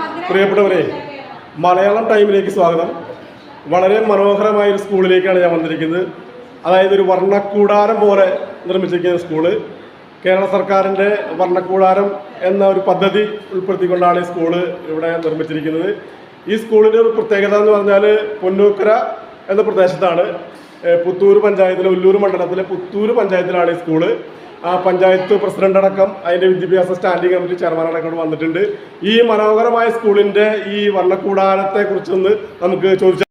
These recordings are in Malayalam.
പ്രിയപ്പെട്ടവരെ മലയാളം ടൈമിലേക്ക് സ്വാഗതം. വളരെ മനോഹരമായ ഒരു സ്കൂളിലേക്കാണ് ഞാൻ വന്നിരിക്കുന്നത്. അതായത് ഒരു വർണക്കൂടാരം പോലെ നിർമ്മിച്ചിരിക്കുന്ന സ്കൂൾ. കേരള സർക്കാരിന്റെ വർണക്കൂടാരം എന്ന ഒരു പദ്ധതി ഉൾപ്പെടുത്തിക്കൊണ്ടാണ് ഈ സ്കൂൾ ഇവിടെ നിർമ്മിച്ചിരിക്കുന്നത്. ഈ സ്കൂളിന്റെ ഒരു പ്രത്യേകത എന്ന് പറഞ്ഞാൽ പൊന്നൂക്കര എന്ന പ്രദേശത്താണ്. പുത്തൂർ പഞ്ചായത്തിലെ ഉല്ലൂർ മണ്ഡലത്തിലെ പുത്തൂർ പഞ്ചായത്തിലാണ് ഈ സ്കൂൾ. പഞ്ചായത്ത് പ്രസിഡന്റ് അടക്കം അതിന്റെ വിദ്യാഭ്യാസ സ്റ്റാൻഡിംഗ് കമ്മിറ്റി ചെയർമാൻ അടക്കം വന്നിട്ടുണ്ട്. ഈ മനോഹരമായ സ്കൂളിന്റെ ഈ വർണക്കൂടാരത്തെ കുറിച്ചൊന്ന് നമുക്ക് ചോദിച്ചാൽ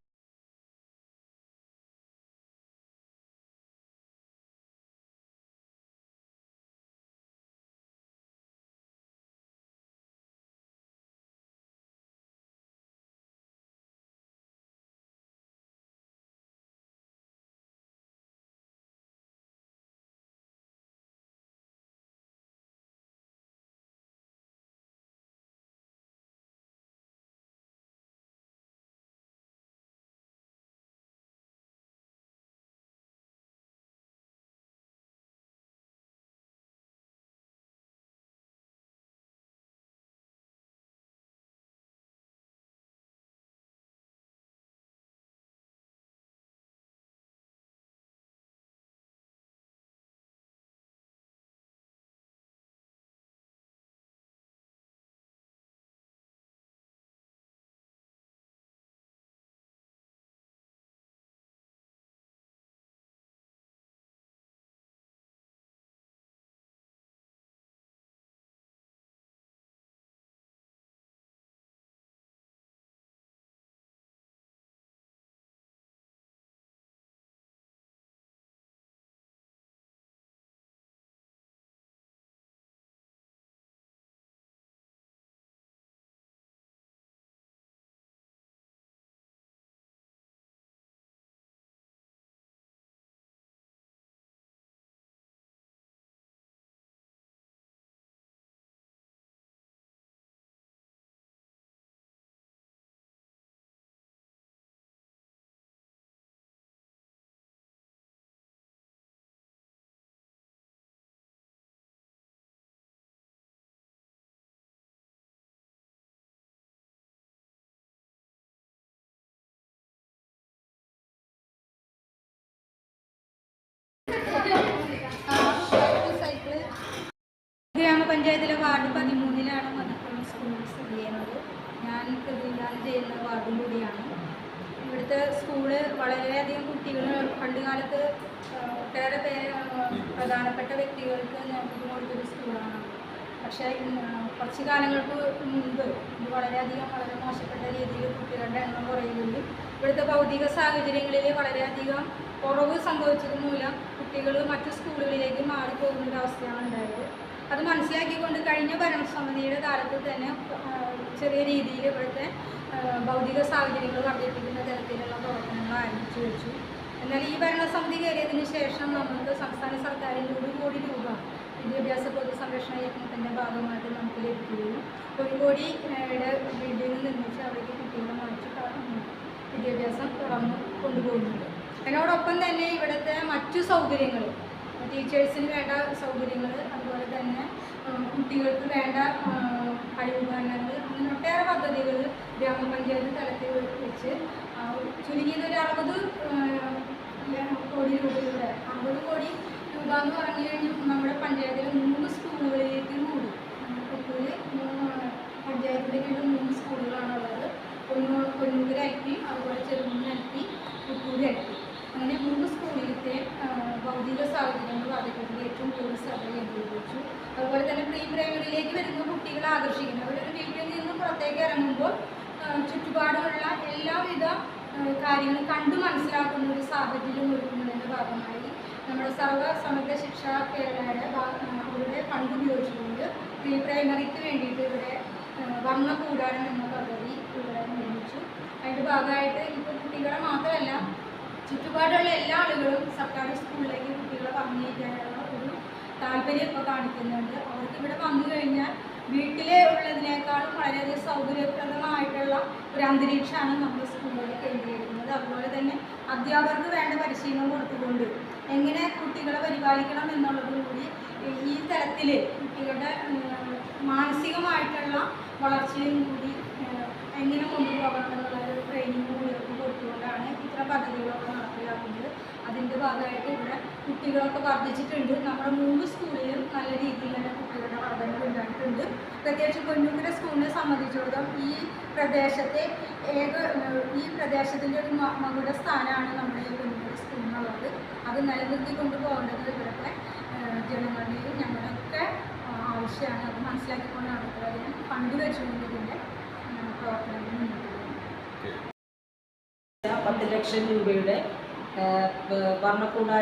ഗ്രാമപഞ്ചായത്തിലെ വാർഡ് പതിമൂന്നിലാണ് മലപ്പുറം സ്കൂൾ സ്ഥിതി ചെയ്യുന്നത്. ഞാൻ പ്രതിനിധാനം ചെയ്യുന്ന വാർഡും കൂടിയാണ്. ഇവിടുത്തെ സ്കൂൾ വളരെയധികം കുട്ടികൾ പണ്ട് കാലത്ത് ആ, ഒട്ടേറെ പേര് പ്രധാനപ്പെട്ട വ്യക്തികൾക്ക് നേതൃത്വം കൊടുത്തൊരു സ്കൂളാണ്. പക്ഷേ കുറച്ച് കാലങ്ങൾക്ക് മുൻപ് ഇത് വളരെയധികം വളരെ മോശപ്പെട്ട രീതിയിൽ കുട്ടികളുടെ എണ്ണം കുറയുന്നുണ്ട് ഇവിടുത്തെ ഭൗതിക സാഹചര്യങ്ങളിൽ വളരെയധികം കുറവ് സംഭവിച്ചത് മൂലം കുട്ടികൾ മറ്റു സ്കൂളുകളിലേക്ക് മാറിപ്പോകുന്ന ഒരു അവസ്ഥയാണ് ഉണ്ടായത്. അത് മനസ്സിലാക്കിക്കൊണ്ട് കഴിഞ്ഞ ഭരണസമിതിയുടെ കാലത്ത് തന്നെ ചെറിയ രീതിയിൽ ഇവിടുത്തെ ഭൗതിക സാഹചര്യങ്ങൾ വർദ്ധിപ്പിക്കുന്ന തരത്തിലുള്ള പ്രവർത്തനങ്ങൾ ആരംഭിച്ചു വെച്ചു. എന്നാൽ ഈ ഭരണസമിതി കയറിയതിനു ശേഷം നമുക്ക് സംസ്ഥാന സർക്കാരിന്റെ ഒരു കോടി രൂപ വിദ്യാഭ്യാസ പൊതു സംരക്ഷണ യജ്ഞത്തിന്റെ ഭാഗമായിട്ട് നമുക്ക് ലഭിക്കുകയും ഒരു കോടിയുടെ ബിൽഡിംഗ് നിർമ്മിച്ച് അവർക്ക് കുട്ടികളെ മാറ്റി വിദ്യാഭ്യാസം തുറന്നു കൊണ്ടുപോകുന്നുണ്ട്. അതിനോടൊപ്പം തന്നെ ഇവിടുത്തെ മറ്റു സൗകര്യങ്ങൾ ടീച്ചേഴ്സിന് വേണ്ട സൗകര്യങ്ങൾ അതുപോലെ തന്നെ കുട്ടികൾക്ക് വേണ്ട കഴിവുപകരണങ്ങൾ അങ്ങനെ ഒട്ടേറെ പദ്ധതികൾ ഗ്രാമപഞ്ചായത്ത് തലത്തിൽ വെച്ച് ചുരുങ്ങിയത് ഒരു അറുപത് കോടി രൂപയുടെ അറുപത് കോടി രൂപ എന്ന് പറഞ്ഞു കഴിഞ്ഞാൽ നമ്മുടെ പഞ്ചായത്തിലെ മൂന്ന് സ്കൂളുകളിലേക്ക് കൂടി. പുത്തൂര് മൂന്ന് പഞ്ചായത്തിന്റെ കീഴിൽ മൂന്ന് സ്കൂളുകളാണുള്ളത്. ഒന്ന് എൽ പി അതുപോലെ Cherumunna L P Puthur L P അങ്ങനെ മൂന്ന് സ്കൂളിലത്തെ ഭൗതിക സാഹചര്യങ്ങൾ വർദ്ധിക്കുന്നത് ഏറ്റവും കൂടുതൽ ശ്രദ്ധ കേന്ദ്രീകരിച്ചു. അതുപോലെ തന്നെ പ്രീ പ്രൈമറിയിലേക്ക് വരുന്ന കുട്ടികളെ ആകർഷിക്കുന്നു. അവരൊരു വീട്ടിൽ നിന്ന് പുറത്തേക്ക് ഇറങ്ങുമ്പോൾ ചുറ്റുപാടുമുള്ള എല്ലാവിധ കാര്യങ്ങളും കണ്ടു മനസ്സിലാക്കുന്ന ഒരു സാഹചര്യം ഒരുക്കുന്നതിന്റെ ഭാഗമായി നമ്മുടെ സർവ സമഗ്ര ശിക്ഷ കേരളയുടെ അവരുടെ ഫണ്ട് ഉപയോഗിച്ചുകൊണ്ട് പ്രീ പ്രൈമറിക്ക് വേണ്ടിയിട്ട് ഇവിടെ വർണ കൂടാരം എന്ന പദ്ധതി ഇവിടെ നിർമ്മിച്ചു. അതിന്റെ ഭാഗമായിട്ട് ഇപ്പോൾ കുട്ടികളെ മാത്രമല്ല ചുറ്റുപാടുള്ള എല്ലാ ആളുകളും സർക്കാർ സ്കൂളിലേക്ക് കുട്ടികളെ പറഞ്ഞയക്കാനുള്ള ഒരു താല്പര്യം ഇപ്പോൾ കാണിക്കുന്നുണ്ട്. അവർക്ക് ഇവിടെ വന്നു കഴിഞ്ഞാൽ വീട്ടിലെ ഉള്ളതിനേക്കാളും വളരെയധികം സൗകര്യപ്രദമായിട്ടുള്ള ഒരു അന്തരീക്ഷമാണ് നമ്മുടെ സ്കൂളുകളിൽ കേന്ദ്രീകരിക്കുന്നത്. അതുപോലെ തന്നെ അധ്യാപകർക്ക് വേണ്ട പരിശീലനം കൊടുത്തുകൊണ്ട് എങ്ങനെ കുട്ടികളെ പരിപാലിക്കണം എന്നുള്ളതും കൂടി ഈ തലത്തിൽ കുട്ടികളുടെ ഏഹ്, മാനസികമായിട്ടുള്ള വളർച്ചയും കൂടി എങ്ങനെ കൊണ്ടുപോകണം എന്നുള്ള ഒരു ട്രെയിനിങ് കുട്ടികൾക്ക് കൊടുത്തുകൊണ്ടാണ് ഇത്ര പദ്ധതികളൊക്കെ നടപ്പിലാക്കുന്നത്. ഭാഗമായിട്ട് ഇവിടെ കുട്ടികളൊക്കെ വർദ്ധിച്ചിട്ടുണ്ട്. നമ്മുടെ മൂന്ന് സ്കൂളിലും നല്ല രീതിയിൽ തന്നെ കുട്ടികളുടെ വർധനവ് ഉണ്ടായിട്ടുണ്ട്. പ്രത്യേകിച്ച് പൊന്നൂക്കര സ്കൂളിനെ സംബന്ധിച്ചിടത്തോളം ഈ പ്രദേശത്തെ ഏക ഈ പ്രദേശത്തിന്റെ ഒരു മകുട സ്ഥാനമാണ് നമ്മുടെ ഈ പൊന്നൂക്കര സ്കൂളിനുള്ളത്. അത് നിലനിർത്തി കൊണ്ടുപോകേണ്ടത് ഇവിടുത്തെ ജനങ്ങളുടെയും ഞങ്ങളുടെയൊക്കെ ആവശ്യമാണ്. അത് മനസ്സിലാക്കിക്കൊണ്ടാണ് അതിന് ഫണ്ട് വെച്ചുകൊണ്ട് ഇതിന്റെ പ്രവർത്തനങ്ങൾ മുന്നോട്ട് പത്ത് ലക്ഷം രൂപയുടെ വർണക്കൂടാര